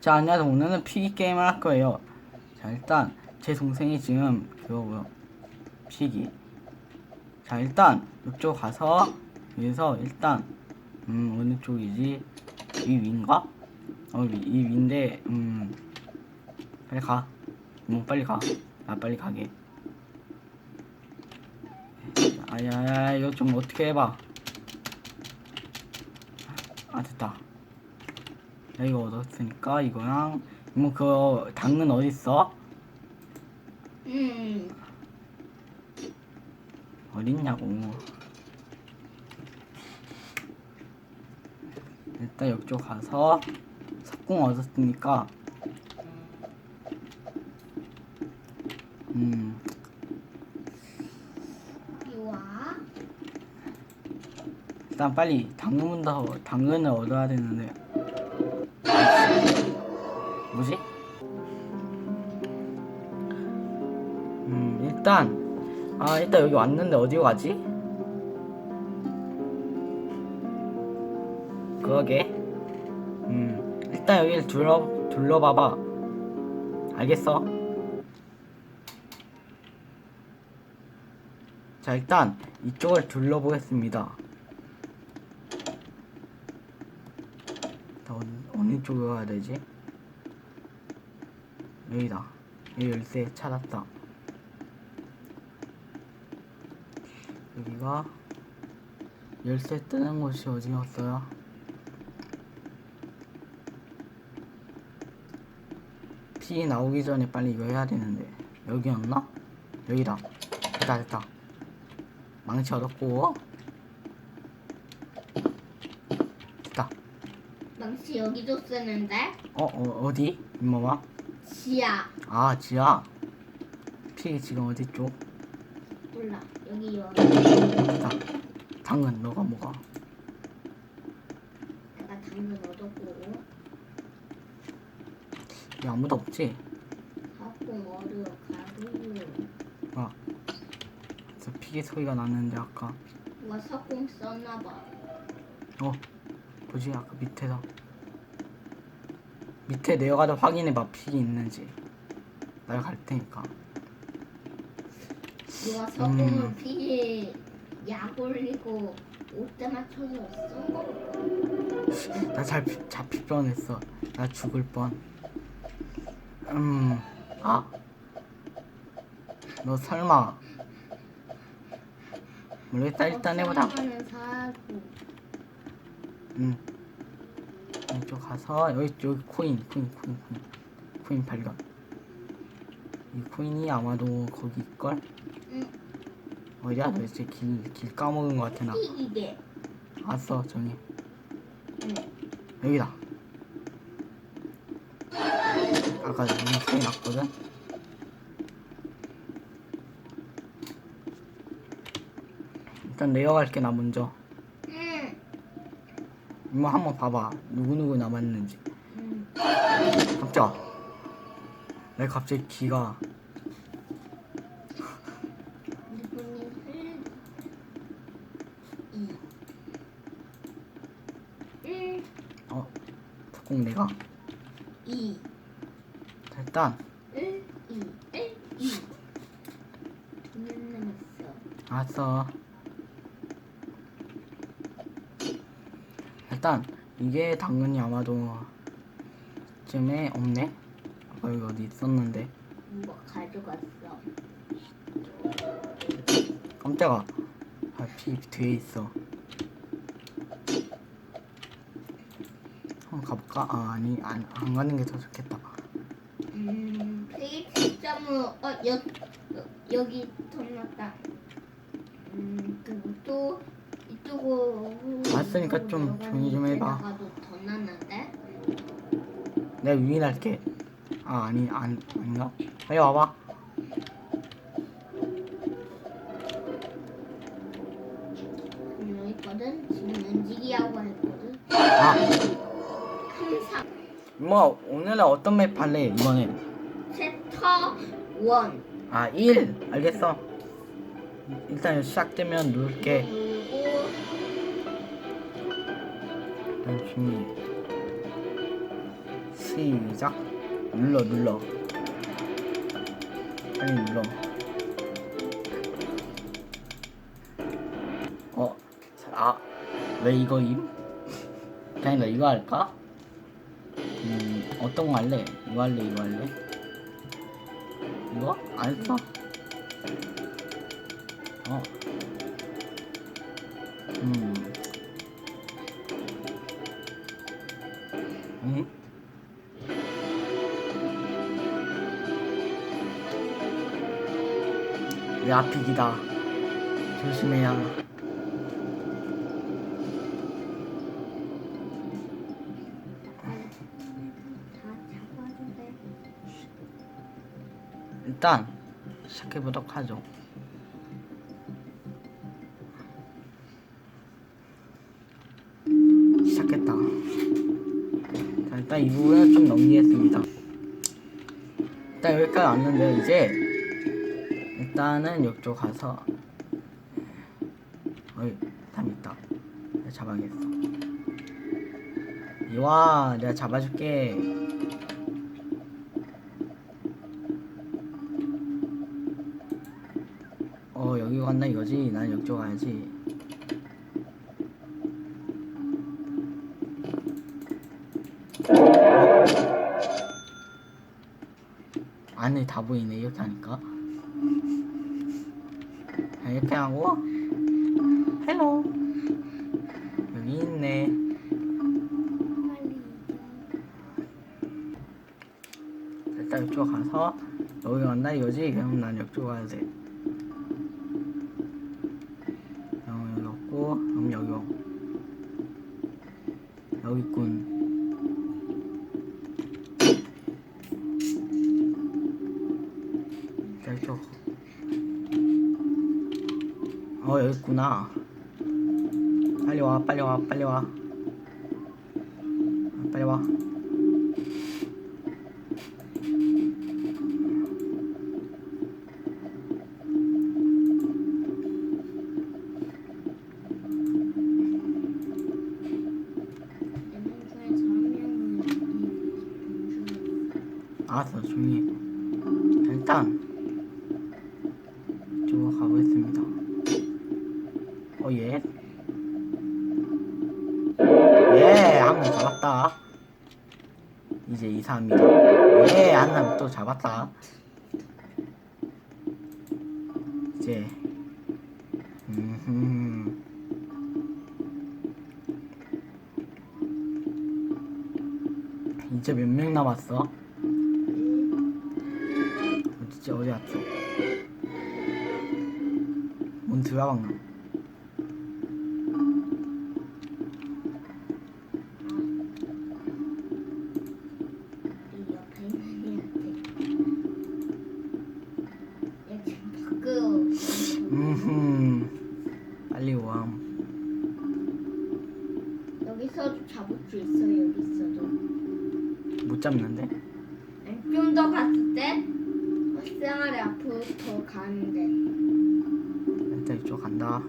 자, 안녕하세요. 오늘은 피기 게임을 할 거예요. 자, 일단 제 동생이 지금 그거고요. 피기. 자, 일단 이쪽 가서 여기서 일단 음 어느 쪽이지? 이 위인가? 어, 이, 이 위인데 음 빨리 가. 뭐 빨리 가. 아, 빨리 가게. 아야, 이거 좀 어떻게 해봐. 아, 됐다. 야, 이거 얻었으니까 이거랑 이모 그 당근 어디 있어? 음, 어딨냐고. 일단 이쪽 가서 석궁 얻었으니까. 음. 이와. 일단 빨리 당근부터 당근을 얻어야 되는데 뭐지? 음 일단 아 일단 여기 왔는데 어디로 가지? 그러게 음 일단 여기를 둘러 둘러봐봐 알겠어? 자 일단 이쪽을 둘러보겠습니다 나 어느, 어느 쪽으로 가야 되지? 여기다. 여기 열쇠 찾았다. 여기가 열쇠 뜨는 곳이 어디였어요? 피 나오기 전에 빨리 이거 해야 되는데 여기였나? 여기다. 됐다 됐다. 망치 얻었고 됐다. 망치 여기도 쓰는데? 어, 어 어디? 임마마? 지야 아 지아 피 지금 어디 쪽? 몰라. 여기 여기 자 당근 너가 뭐가 내가 당근 얻었고. 야 아무도 없지? 갖고 가루 아, 저 피기 소리가 났는데 아까. 누가 석공 썼나봐. 어 뭐지? 아까 밑에서 밑에 내려가서 확인해봐 피기 있는지 내가 갈 테니까 누가 석공을 음. 피에 약 올리고 옷대 맞춰서 쓴 거? 나잘 잡힐 뻔했어 나 죽을 뻔 음, 아? 너 설마 모르겠다 일단 해보자 응. 이쪽 가서 여기 여기 코인 코인 코인 코인 코인 발견. 이 코인이 아마도 거기 있걸? 응 어디야 도대체 길, 길 까먹은 것 같아 나. 피기게 알았어 정해. 응 여기다. 아까 눈 소리 났거든? 일단 내려갈게 나 먼저. 응. 이모 한번 봐봐 누구누구 남았는지. 응. 깜짝. 내 갑자기 귀가 어 꼭 내가 이, 자, 일단 일, 이, 일, 이. 두명 남았어. 알았어. 일단 이게 당근이 아마도 쯤에 없네. 아까 여기 어디 있었는데 뭐 가져갔어. 깜짝아. 아, 피 뒤에 있어. 한번 가볼까? 아 아니 안, 안 가는 게 더 좋겠다. 음, 페이지 점은 어, 여, 여 여기 ton났다. 음, 그리고 또 이쪽으로 왔으니까 좀 조용히 좀 해봐. 나가도 더 났는데. 내가 유인할게. 아 아니 안 아닌가? 빨리 와봐. 분명 있거든. 지금 움직이라고 했거든. 아 항상 뭐 오늘은 어떤 맵 할래 이번엔? 챕터 1 아 1! 알겠어 일단 시작되면 누를게 준비 시작. 눌러 눌러. 빨리 눌러. 어, 아, 왜 이거 임? 그냥 나 이거 할까? 음, 어떤 거 할래? 이거 할래, 이거 할래? 이거? 안 했어? 음? 내 앞이기다. 조심해야. 일단 시작해보도록 하죠. 시작했다. 자, 일단 이 부분은 좀 넘기겠습니다. 일단 여기까지 왔는데 이제 일단은 이쪽 가서 어이 사람 있다. 내가 잡아야겠어. 이와 내가 잡아줄게. 어 여기 갔나 이거지? 난 여쪽 가야지. 안에 다 보이네 이렇게 하니까. 자, 이렇게 하고 헬로 여기 있네. 일단 이쪽 가서 여기 갔나 이거지? 그럼 난 이쪽 가야 돼. 어, 여기 없고 그럼 여기 없. 여기 있군. 있구나. 빨리 와 빨리 와 빨리 와. 아, 빨리 와. 잡았다. 이제 이사합니다. 예한 명또 잡았다. 이제. 음흠. 이제 몇 명 남았어? 어디지? 어디 갔어? 문 들어방나 여기서도 잡을 수 있어 여기 있어도. 못 잡는데? 좀 더 갔을 때 생활의 앞으로 더 가는데. 일단 이쪽 간다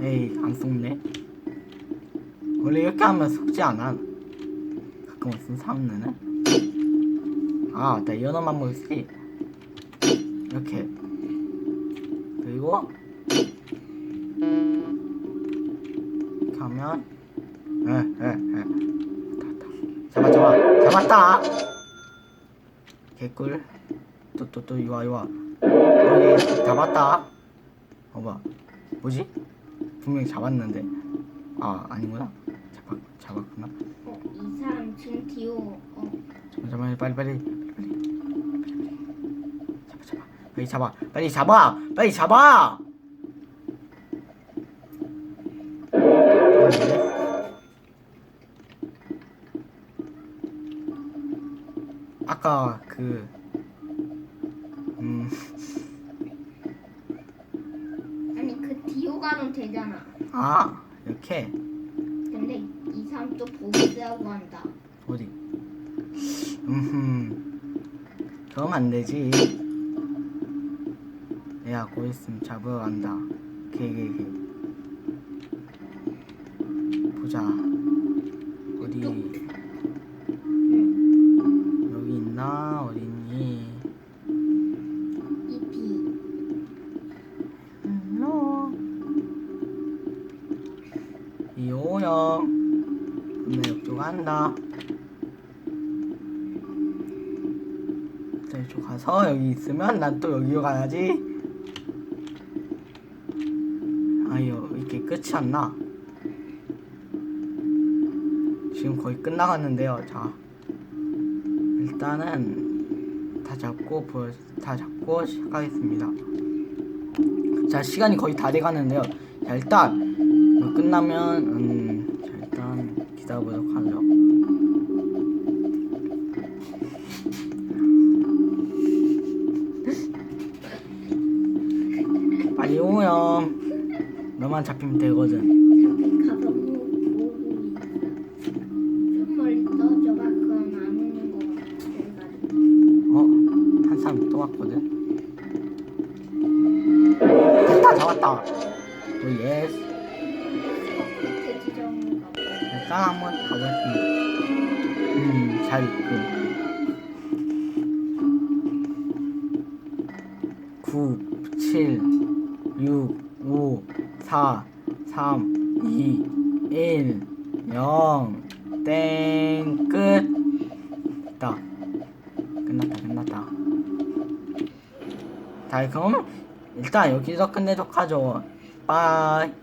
에이 안 속네 원래 이렇게 하면 속지 않아 가끔 무슨 사람는 아이 연어만 먹지 이렇게 그리고 하면 에에에 잡아 잡아. 잡았다. 개꿀. 또 또 또 이와 이와. 여기 잡았다. 어봐. 뭐지? 분명히 잡았는데. 아 아니구나. 잡았 잡았구나. 어, 이 사람 지금 뒤로 어, 잠깐만 빨리 빨리 빨리 빨리. 잡아 잡아. 빨리 잡아. 빨리 잡아. 빨리 잡아 아까 그 음, 아니 그 뒤로 가면 되잖아. 아, 이렇게 근데 이 사람 또 보스라고 한다. 어디? 음, 그럼 안 되지. 내가 곧 있으면 잡으러 간다. 개개개. 보자. 어디 여기 있나? 어디 있니? 이피. 헬로. 이호영. 오늘 옆쪽 간다. 이쪽 가서 여기 있으면 난 또 여기로 가야지. 아유 이게 끝이 안 나. 거의 끝나갔는데요. 자, 일단은 다 잡고 보여, 다 잡고 시작하겠습니다. 자, 시간이 거의 다 돼가는데요. 자, 일단 이거 끝나면 음, 자, 일단 기다려보도록 하죠. 빨리 오렴. 너만 잡히면 되거든. 예스. 일단 한번 가보겠습니다. 음, 잘 있고. 9, 7, 6, 5, 4, 3, 2, 1, 0. 땡, 끝. 됐다. 끝났다, 끝났다. 자, 그럼 일단 여기서 끝내도록 하죠. 빠이. 빠이.